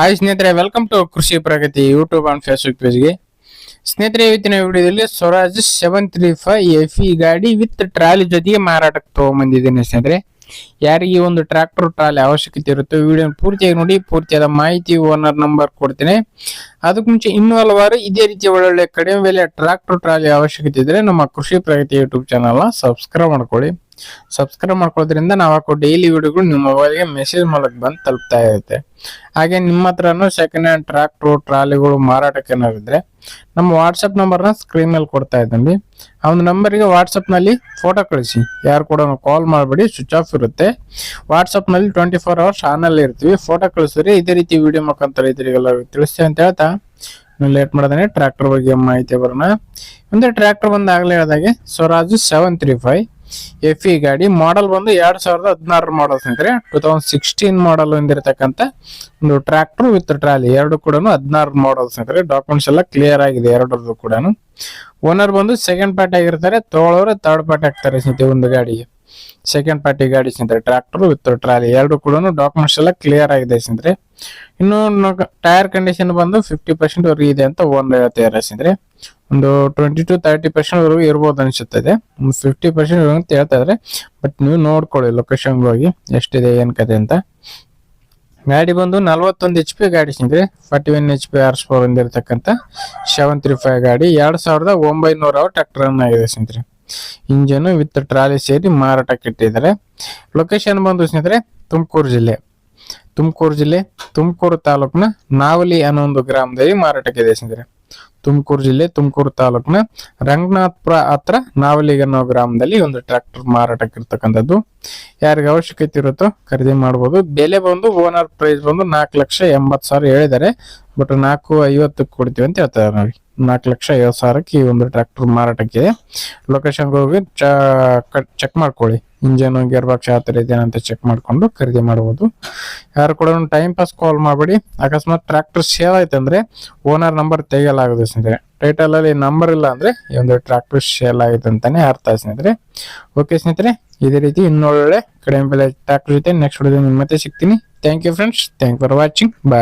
Hi ಸ್ನೇಹಿತರೆ welcome to Krishi Pragati YouTube and Facebook ಪೇಜ್ಗೆ ಸ್ನೇಹಿತರೆ, ಇವತ್ತಿನ ವಿಡಿಯೋದಲ್ಲಿ Swaraj seven three five F E ಗಾಡಿ ವಿತ್ ಟ್ರಾಲಿ ಜೊತೆಗೆ ಮಾರಾಟಕ್ಕೆ ತಗೊಂಬಂದಿದ್ದೀನಿ ಸ್ನೇಹಿತರೆ. ಯಾರಿಗೆ ಒಂದು ಟ್ರ್ಯಾಕ್ಟರ್ ಟ್ರಾಲಿ ಅವಶ್ಯಕತೆ ಇರುತ್ತೋ ವಿಡಿಯೋ ಪೂರ್ತಿಯಾಗಿ ನೋಡಿ, ಪೂರ್ತಿಯಾದ ಮಾಹಿತಿ ಓನರ್ ನಂಬರ್ ಕೊಡ್ತೀನಿ. ಅದಕ್ಕೆ ಮುಂಚೆ ಇನ್ನೂ ಹಲವಾರು ಇದೇ ರೀತಿ ಒಳ್ಳೊಳ್ಳೆ ಕಡಿಮೆ ಬೆಲೆ ಟ್ರ್ಯಾಕ್ಟರ್ ಟ್ರಾಲಿ ಅವಶ್ಯಕತೆ ಇದ್ದರೆ ನಮ್ಮ ಕೃಷಿ ಪ್ರಗತಿ ಯೂಟ್ಯೂಬ್ ಚಾನಲ್ನ ಸಬ್ಸ್ಕ್ರೈಬ್ ಮಾಡ್ಕೊಳ್ಳಿ. ಸಬ್ಸ್ಕ್ರೈಬ್ ಮಾಡ್ಕೊಳ್ಳೋದ್ರಿಂದ ನಾವು ಹಾಕೋ ಡೈಲಿ ವಿಡಿಯೋಗಳು ನಿಮ್ಮ ಮೊಬೈಲ್ಗೆ ಮೆಸೇಜ್ ಮೂಲಕ ಬಂದು ತಲುಪ್ತಾ ಇರುತ್ತೆ. ಹಾಗೆ ನಿಮ್ಮ ಹತ್ರನೂ ಸೆಕೆಂಡ್ ಹ್ಯಾಂಡ್ ಟ್ರ್ಯಾಕ್ಟ್ರು ಟ್ರಾಲಿಗಳು ಮಾರಾಟಕ್ಕೆ ಏನಾದ್ರು ಇದ್ರೆ ನಮ್ಮ ವಾಟ್ಸಪ್ ನಂಬರ್ನ ಸ್ಕ್ರೀನ್ ಮೇಲೆ ಕೊಡ್ತಾ ಇದ್ದೀವಿ ಆ ಒಂದು ನಂಬರಿಗೆ ವಾಟ್ಸಪ್ನಲ್ಲಿ ಫೋಟೋ ಕಳಿಸಿ. ಯಾರು ಕೂಡ ಕಾಲ್ ಮಾಡಬೇಡಿ ಸ್ವಿಚ್ ಆಫ್ ಇರುತ್ತೆ. ವಾಟ್ಸಪ್ನಲ್ಲಿ ಟ್ವೆಂಟಿ ಫೋರ್ ಅವರ್ಸ್ ಆನಲ್ಲಿ ಇರ್ತೀವಿ. ಫೋಟೋ ಕಳಿಸಿದ್ರೆ ಇದೇ ರೀತಿ ವಿಡಿಯೋ ಮುಖಾಂತರ ಇದ್ರಿಗೆಲ್ಲ ತಿಳಿಸ್ತೇವೆ ಅಂತ ಹೇಳ್ತಾ ಲೇಟ್ ಮಾಡ್ದಾನೆ ಟ್ರ್ಯಾಕ್ಟರ್ ಬಗ್ಗೆ ಮಾಹಿತಿ ಬರೋಣ. ಒಂದು ಟ್ರ್ಯಾಕ್ಟರ್ ಬಂದಾಗಲೇ ಹೇಳಿದಾಗೆ Swaraj seven three five F E ಗಾಡಿ ಮಾಡೆಲ್ ಬಂದು ಎರಡ್ ಸಾವಿರದ ಹದಿನಾರು ಮಾಡಲ್ ಸ್ನೇಹಿತರೆ. ಟೂ ತೌಸಂಡ್ ಸಿಕ್ಸ್ಟೀನ್ ಮಾಡಲ್ ಹೊಂದಿರತಕ್ಕಂತ ಒಂದು ಟ್ರ್ಯಾಕ್ಟರ್ ವಿತ್ ಟ್ರಾಲಿ ಎರಡು ಕೂಡ ಹದಿನಾರು ಮಾಡಲ್ ಅಂದ್ರೆ ಡಾಕ್ಯುಮೆಂಟ್ಸ್ ಎಲ್ಲ ಕ್ಲಿಯರ್ ಆಗಿದೆ ಎರಡರದ್ದು ಕೂಡ ಓನರ್ ಬಂದು ಸೆಕೆಂಡ್ ಪಾರ್ಟಿ ಆಗಿರ್ತಾರೆ, ತಗೊಳ್ಳೋರು ತರ್ಡ್ ಪಾರ್ಟಿ ಆಗ್ತಾರೆ ಸ್ನೇಹಿತರೆ ಒಂದು ಗಾಡಿಗೆ. ಸೆಕೆಂಡ್ ಪಾರ್ಟಿ ಗಾಡಿ ಸ್ನೇಹಿತರೆ ಟ್ರ್ಯಾಕ್ಟರ್ ವಿತ್ ಟ್ರಾಲಿ ಎರಡು ಕೂಡ ಡಾಕ್ಯುಮೆಂಟ್ಸ್ ಎಲ್ಲ ಕ್ಲಿಯರ್ ಆಗಿದೆ ಸ್ನೇಹಿತರೆ ಇನ್ನು ಟೈರ್ ಕಂಡೀಷನ್ ಬಂದು ಫಿಫ್ಟಿ ಪರ್ಸೆಂಟ್ ವರೆಗೆ ಇದೆ ಅಂತ ಒಂದು ಹೇಳ್ತಾರೆ ಸ್ನೇಹಿತರೆ ಒಂದು ಟ್ವೆಂಟಿ ಟು ತರ್ಟಿ ಪರ್ಸೆಂಟ್ ವರೆಗೂ ಇರ್ಬೋದು ಅನಿಸುತ್ತದೆ ಒಂದು ಫಿಫ್ಟಿ ಪರ್ಸೆಂಟ್ ಅಂತ ಹೇಳ್ತಾ ಇದ್ರೆ. ಬಟ್ ನೀವು ನೋಡ್ಕೊಳ್ಳಿ ಲೊಕೇಶನ್ ಹೋಗಿ ಎಷ್ಟಿದೆ, ಏನು ಕತೆ ಅಂತ. ಗಾಡಿ ಬಂದು ನಲ್ವತ್ತೊಂದು ಎಚ್ ಪಿ ಗಾಡಿ ಸ್ನೇಹಿತರೆ ಫಾರ್ಟಿ ಒನ್ ಎಚ್ ಪಿ ಆರ್ಸ್ ಫೋರ್ ಹೊಂದಿರತಕ್ಕಂಥ ಸೆವೆನ್ ತ್ರೀ ಫೈವ್ ಗಾಡಿ. ಎರಡು ಸಾವಿರದ ಒಂಬೈನೂರ ಟ್ರ್ಯಾಕ್ಟರ್ ಆಗಿದೆ ಸ್ನೇಹಿತರೆ ಇಂಜನ್ ವಿತ್ ಟ್ರಾಲಿ ಸೇರಿ ಮಾರಾಟಕ್ಕೆ ಇಟ್ಟಿದ್ದಾರೆ ಲೊಕೇಶನ್ ಬಂದು ಸ್ನೇಹಿತರೆ, ತುಮಕೂರು ಜಿಲ್ಲೆ. ತುಮಕೂರು ಜಿಲ್ಲೆ, ತುಮಕೂರು ತಾಲೂಕ್ನ ನಾವಲಿ ಅನ್ನೋ ಒಂದು ಗ್ರಾಮದಲ್ಲಿ ಮಾರಾಟಕ್ಕೆ ಇದೆ ಸ್ನೇಹಿತರೆ. ತುಮಕೂರು ಜಿಲ್ಲೆ, ತುಮಕೂರು ತಾಲೂಕ್ನ ರಂಗನಾಥ್ಪುರ ಹತ್ರ ನಾವಲಿ ಅನ್ನೋ ಗ್ರಾಮದಲ್ಲಿ ಒಂದು ಟ್ರ್ಯಾಕ್ಟರ್ ಮಾರಾಟಕ್ಕೆ ಇರ್ತಕ್ಕಂಥದ್ದು ಯಾರಿಗೆ ಅವಶ್ಯಕತೆ ಇರುತ್ತೋ ಖರೀದಿ ಮಾಡ್ಬೋದು. ಬೆಲೆ ಬಂದು ಓನರ್ ಪ್ರೈಸ್ ಬಂದು ನಾಲ್ಕು ಲಕ್ಷ ಎಂಬತ್ತು ಸಾವಿರ ಹೇಳಿದ್ದಾರೆ. ಬಟ್ ನಾಲ್ಕು ಐವತ್ತಕ್ಕೆ ಕೊಡ್ತೀವಿ ಅಂತ ಹೇಳ್ತಾರೆ ನೋಡಿ. ನಾಲ್ಕು ಲಕ್ಷ ಐವತ್ತು ಸಾವಿರಕ್ಕೆ ಈ ಒಂದು ಟ್ರ್ಯಾಕ್ಟರ್ ಮಾರಾಟಕ್ಕೆ ಲೊಕೇಶನ್ಗೆ ಹೋಗಿ ಚೆಕ್ ಮಾಡ್ಕೊಳ್ಳಿ. ಇಂಜನ್ ಗೇರ್ ಬಾಕ್ಸ್ ಯಾವ ಥರ ಅಂತ ಚೆಕ್ ಮಾಡ್ಕೊಂಡು ಖರೀದಿ ಮಾಡ್ಬೋದು. ಯಾರು ಕೂಡ ಟೈಮ್ ಪಾಸ್ ಕಾಲ್ ಮಾಡಬೇಡಿ. ಅಕಸ್ಮಾತ್ ಟ್ರ್ಯಾಕ್ಟರ್ ಸೇಲ್ ಆಯ್ತು ಅಂದ್ರೆ ಓನರ್ ನಂಬರ್ ತೆಗೆಯಲಾಗದು ಸ್ನೇಹಿತರೆ. ಟೈಟಲ್ ಅಲ್ಲಿ ನಂಬರ್ ಇಲ್ಲ ಅಂದ್ರೆ ಈ ಒಂದು ಟ್ರ್ಯಾಕ್ಟರ್ ಸೇಲ್ ಆಗಿದೆ ಅಂತಾನೆ ಅರ್ಥ ಸ್ನೇಹಿತರೆ. ಓಕೆ ಸ್ನೇಹಿತರೆ, ಇದೇ ರೀತಿ ಇನ್ನೊಳ್ಳೆ ಕಡಿಮೆ ಬೆಲೆ ಟ್ರ್ಯಾಕ್ಟರ್ ಜೊತೆ ನೆಕ್ಸ್ಟ್ ವಿಡಿಯೋ ಮತ್ತೆ ಸಿಗ್ತೀನಿ. Thank you friends thank for watching bye